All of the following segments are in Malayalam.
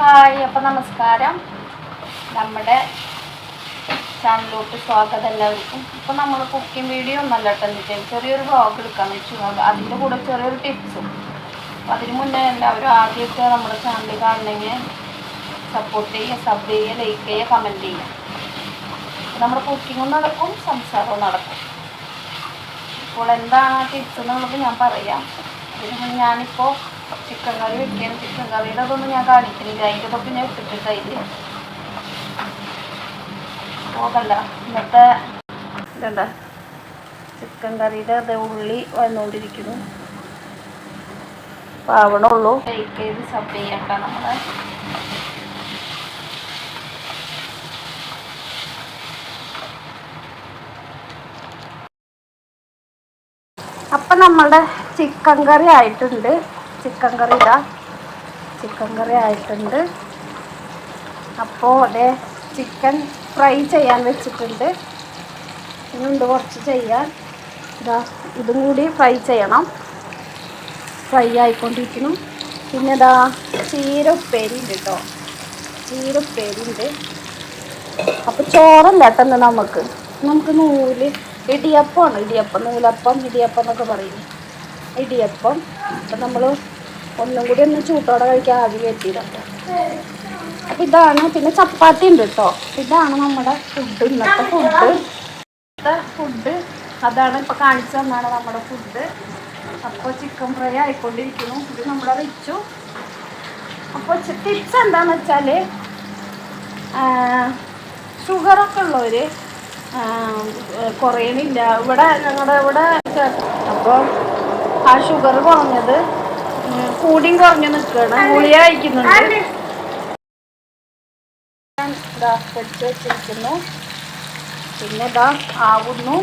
ഹായ് അപ്പം നമസ്കാരം. നമ്മുടെ ചാനലിലോട്ട് സ്വാഗതം എല്ലാവർക്കും. ഇപ്പം നമ്മൾ കുക്കിംഗ് വീഡിയോ ഒന്നല്ല കേട്ടോ ചെറിയൊരു വ്ളോഗ് എടുക്കാന്ന് വെച്ചു അതിന്റെ കൂടെ ചെറിയൊരു ടിപ്സും അപ്പം അതിന് മുന്നേ എല്ലാവരും ആദ്യമൊക്കെ നമ്മുടെ ചാനൽ കാണണമെങ്കിൽ സപ്പോർട്ട് ചെയ്യുക സബ് ചെയ്യുക ലൈക്ക് ചെയ്യുക കമന്റ് ചെയ്യുക. നമ്മുടെ കുക്കിങ്ങും നടക്കും സംസാരവും നടക്കും. ഇപ്പോൾ എന്താണ് ടിപ്സ് എന്നുള്ളത് ഞാൻ പറയാം. അതിന് ഞാനിപ്പോൾ ചിക്കൻ കറി വെക്കാൻ ചിക്കൻ കറിയുടെ അതൊന്നും ഞാൻ കാണിക്കുന്നില്ല. അതിന്റെ തൊട്ട് ഞാൻ ഇട്ടിട്ടുണ്ട് അതിൽ പോകല്ല ഇന്നത്തെ ഇതെന്താ? ചിക്കൻ കറിയുടെ അത് ഉള്ളി വന്നുകൊണ്ടിരിക്കുന്നു. പാവണുള്ളൂ. ബേക്ക് ചെയ്ത് സബ് ചെയ്യണ്ട നമ്മളെ. അപ്പം നമ്മളുടെ ചിക്കൻ കറി ആയിട്ടുണ്ട്. ചിക്കൻ കറി ഇതാ. ചിക്കൻ കറി ആയിട്ടുണ്ട്. അപ്പോൾ അതെ ചിക്കൻ ഫ്രൈ ചെയ്യാൻ വെച്ചിട്ടുണ്ട്. ഇനിയുണ്ട് കുറച്ച് ചെയ്യാൻ. ഇതാ ഇതും കൂടി ഫ്രൈ ചെയ്യണം. ഫ്രൈ ആയിക്കൊണ്ടിരിക്കുന്നു. പിന്നെ ഇതാ ചീര ഉപ്പേരി ഉണ്ട് കേട്ടോ. ചീര ഉപ്പേരി ഉണ്ട്. അപ്പോൾ ചോറല്ല കേട്ടോ നമുക്ക്? നമുക്ക് നൂൽ ഇടിയപ്പമാണ്. ഇടിയപ്പം നൂലപ്പം ഇടിയപ്പം എന്നൊക്കെ പറയും. ഇടിയപ്പം. അപ്പം നമ്മൾ ഒന്നും കൂടി ഒന്ന് ചൂട്ടോടെ കഴിക്കാൻ ആദ്യം കയറ്റിയിട്ടുണ്ട് അപ്പം ഇതാണ് പിന്നെ ചപ്പാത്തി ഉണ്ട് കേട്ടോ ഇതാണ് നമ്മുടെ ഫുഡ് ഇന്നത്തെ ഫുഡ് ഇന്നത്തെ ഫുഡ് അതാണ് ഇപ്പോൾ കാണിച്ചു തന്നാണ് നമ്മുടെ ഫുഡ് അപ്പോൾ ചിക്കൻ ഫ്രൈ ആയിക്കൊണ്ടിരിക്കുന്നു. ഇത് നമ്മുടെ റിച്ചു. അപ്പോൾ ടിപ്സ് എന്താണെന്ന് വെച്ചാൽ ഷുഗറൊക്കെ ഉള്ളവർ കുറയണില്ല. ഇവിടെ ഞങ്ങളുടെ ഇവിടെ അപ്പോൾ ആ ഷുഗർ കുറഞ്ഞത് കൂടിയും കുറഞ്ഞു നിൽക്കുകയാണ്. ഗുളിക കഴിക്കുന്നുണ്ട്. ഇതാ വെച്ച് വെച്ചിരിക്കുന്നു. പിന്നെ ഇതാ ആവുന്നു.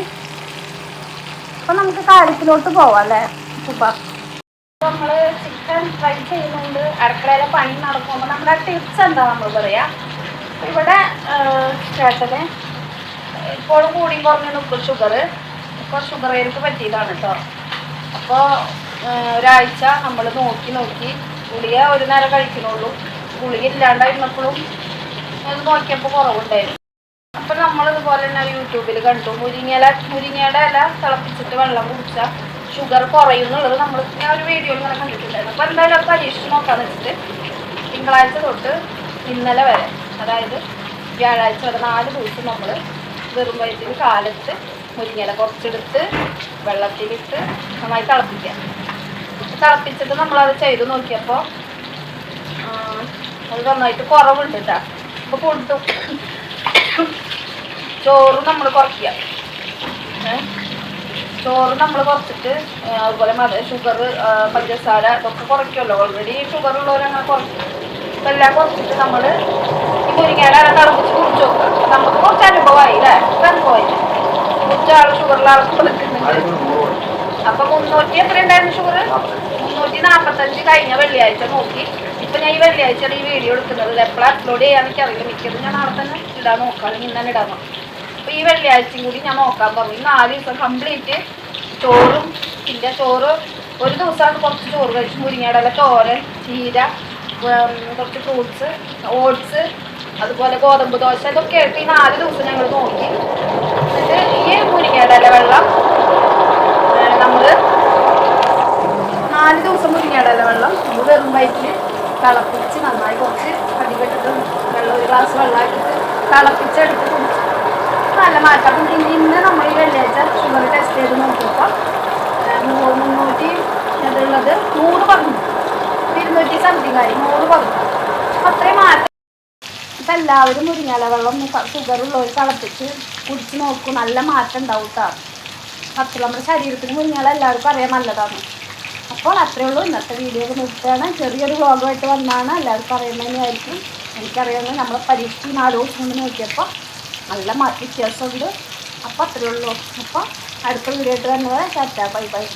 അപ്പൊ നമുക്ക് കാര്യത്തിലോട്ട് പോവാം അല്ലേ? ഉപ്പ. നമ്മൾ ചിക്കൻ ഫ്രൈ ചെയ്യുന്നുണ്ട്. അടുക്കളയിലെ പണി നടക്കുമ്പോൾ നമ്മുടെ ടിപ്സ് എന്താ നമ്മൾ പറയാ? ഇവിടെ ചേട്ടന് ഇപ്പോഴും കൂടി കുറഞ്ഞു നിൽക്കും ഷുഗർ ഇപ്പോൾ ഷുഗർ എനിക്ക് പറ്റിയതാണ് കേട്ടോ അപ്പോൾ ഒരാഴ്ച നമ്മൾ നോക്കി നോക്കി ഗുളിക ഒരു നേരം കഴിക്കണുള്ളൂ. ഗുളിക ഇല്ലാണ്ടായിരുന്നപ്പോഴും അത് നോക്കിയപ്പോൾ കുറവുണ്ടായിരുന്നു. അപ്പം നമ്മളിതുപോലെ തന്നെ യൂട്യൂബിൽ കണ്ടു. മുരിങ്ങയില മുരിങ്ങയുടെ ഇല തിളപ്പിച്ചിട്ട് വെള്ളം കുടിച്ചാൽ ഷുഗർ കുറയുന്നുള്ളത് നമ്മൾ ഞാൻ ഒരു വീഡിയോയിൽ ഇങ്ങനെ കണ്ടിട്ടുണ്ടായിരുന്നു. അപ്പോൾ എന്തായാലും അത് പരീക്ഷിച്ച് നോക്കാന്ന് വെച്ചിട്ട് തിങ്കളാഴ്ച തൊട്ട് ഇന്നലെ വരെ അതായത് വ്യാഴാഴ്ച വരെ നാല് ദിവസം നമ്മൾ വെറും വയറ്റിൽ കാലത്ത് മുരിങ്ങയില കുറച്ചെടുത്ത് വെള്ളത്തിലിട്ട് നന്നായി തിളപ്പിക്കാം തിളപ്പിച്ചിട്ട് നമ്മളത് ചെയ്ത് നോക്കിയപ്പോൾ അത് നന്നായിട്ട് കുറവുണ്ട് കേട്ടോ അപ്പോൾ കൊടുത്തു. ചോറ് നമ്മൾ കുറയ്ക്കുക. ചോറ് നമ്മൾ കുറച്ചിട്ട് അതുപോലെ മത ഷുഗർ പഞ്ചസാര ഇതൊക്കെ കുറയ്ക്കുമല്ലോ. ഓൾറെഡി ഷുഗർ ഉള്ളവരങ്ങനെ കുറയ്ക്കും. എല്ലാം കുറച്ചിട്ട് നമ്മൾ ഈ മുരിങ്ങയുടെ അര തിളപ്പിച്ച് കുറിച്ച് നോക്കുക നമുക്ക് കുറച്ച് അനുഭവമായി അല്ലേ അനുഭവമായി. ആൾ ഷുഗറിൽ ആൾക്ക് നിൽക്കുന്നുണ്ട് അപ്പൊ മുന്നൂറ്റി എത്ര ഉണ്ടായിരുന്നു ഷുഗർ മുന്നൂറ്റി നാപ്പത്തഞ്ച് കഴിഞ്ഞ വെള്ളിയാഴ്ച നോക്കി. ഇപ്പൊ ഞാൻ ഈ വെള്ളിയാഴ്ച ഈ വീഡിയോ എടുക്കുന്നത്. എപ്പോഴാണ് എപ്പോഴും അപ്ലോഡ് ചെയ്യാന്ന് എനിക്ക് അറിയില്ല മിക്കതും ഞാൻ നാളെ തന്നെ ഇടാൻ നോക്കാം അല്ലെങ്കിൽ ഇന്ന് നോക്കാം. അപ്പൊ ഈ വെള്ളിയാഴ്ചയും കൂടി ഞാൻ നോക്കാൻ പറഞ്ഞു നാല് ദിവസം കംപ്ലീറ്റ് ചോറും പിന്നെ ചോറ് ഒരു ദിവസമാണ് കുറച്ച് ചോറ് കഴിച്ചു മുരിങ്ങയുടെ തോരൻ ചീര കുറച്ച് ഫ്രൂട്ട്സ് ഓട്സ് അതുപോലെ ഗോതമ്പ് ദോശ ഇതൊക്കെ ആയിട്ട് ഈ നാല് ദിവസം ഞങ്ങൾ നോക്കി. എന്നിട്ട് ഈ മുരിങ്ങയുടെ വെള്ളം നമ്മൾ നാല് ദിവസം മുരിങ്ങയുടെ വെള്ളം നമ്മൾ വെറും വയറ്റിൽ തിളപ്പിച്ച് നന്നായി കുറച്ച് അടിപെട്ടിട്ട് വെള്ളം ഒരു ഗ്ലാസ് വെള്ളമാക്കിയിട്ട് തിളപ്പിച്ചെടുത്ത് കുടിച്ച്. നല്ല മാറ്റം. അപ്പം ഇനി ഇന്ന് നമ്മൾ ഈ വെള്ളിയാഴ്ച ഷുഗർ ടെസ്റ്റ് ചെയ്ത് നോക്കിയപ്പോൾ മുന്നൂറ്റി അതുള്ളത് നൂറ് പറഞ്ഞു. ഇരുന്നൂറ്റി സംതിങ് ആയി നൂറ് പറഞ്ഞു അപ്പം അത്രയും മാറ്റം ഇപ്പം എല്ലാവരും മുരിങ്ങല വെള്ളം ഷുഗർ ഉള്ളവർ തിളപ്പിച്ച് കുടിച്ച് നോക്കും. നല്ല മാറ്റം ഉണ്ടാവും കേട്ടോ നമ്മുടെ ശരീരത്തിന് മുരിങ്ങല എല്ലാവർക്കും അറിയാൻ നല്ലതാണ്. അപ്പോൾ അത്രയേ ഉള്ളൂ ഇന്നത്തെ വീഡിയോ നിർത്തുകയാണ്. ചെറിയൊരു വ്ളോഗായിട്ട് വന്നാണ് എല്ലാവർക്കും അറിയുന്നതിനായിരിക്കും. എനിക്കറിയാവുന്നത് നമ്മളെ പരീക്ഷ നാല് ദിവസം നോക്കിയപ്പോൾ നല്ല വ്യത്യാസമുണ്ട്. അപ്പോൾ അത്രയേ ഉള്ളൂ. അപ്പോൾ അടുത്ത വീഡിയോ ആയിട്ട് തന്നെ ടാറ്റാ ബൈ ബൈ.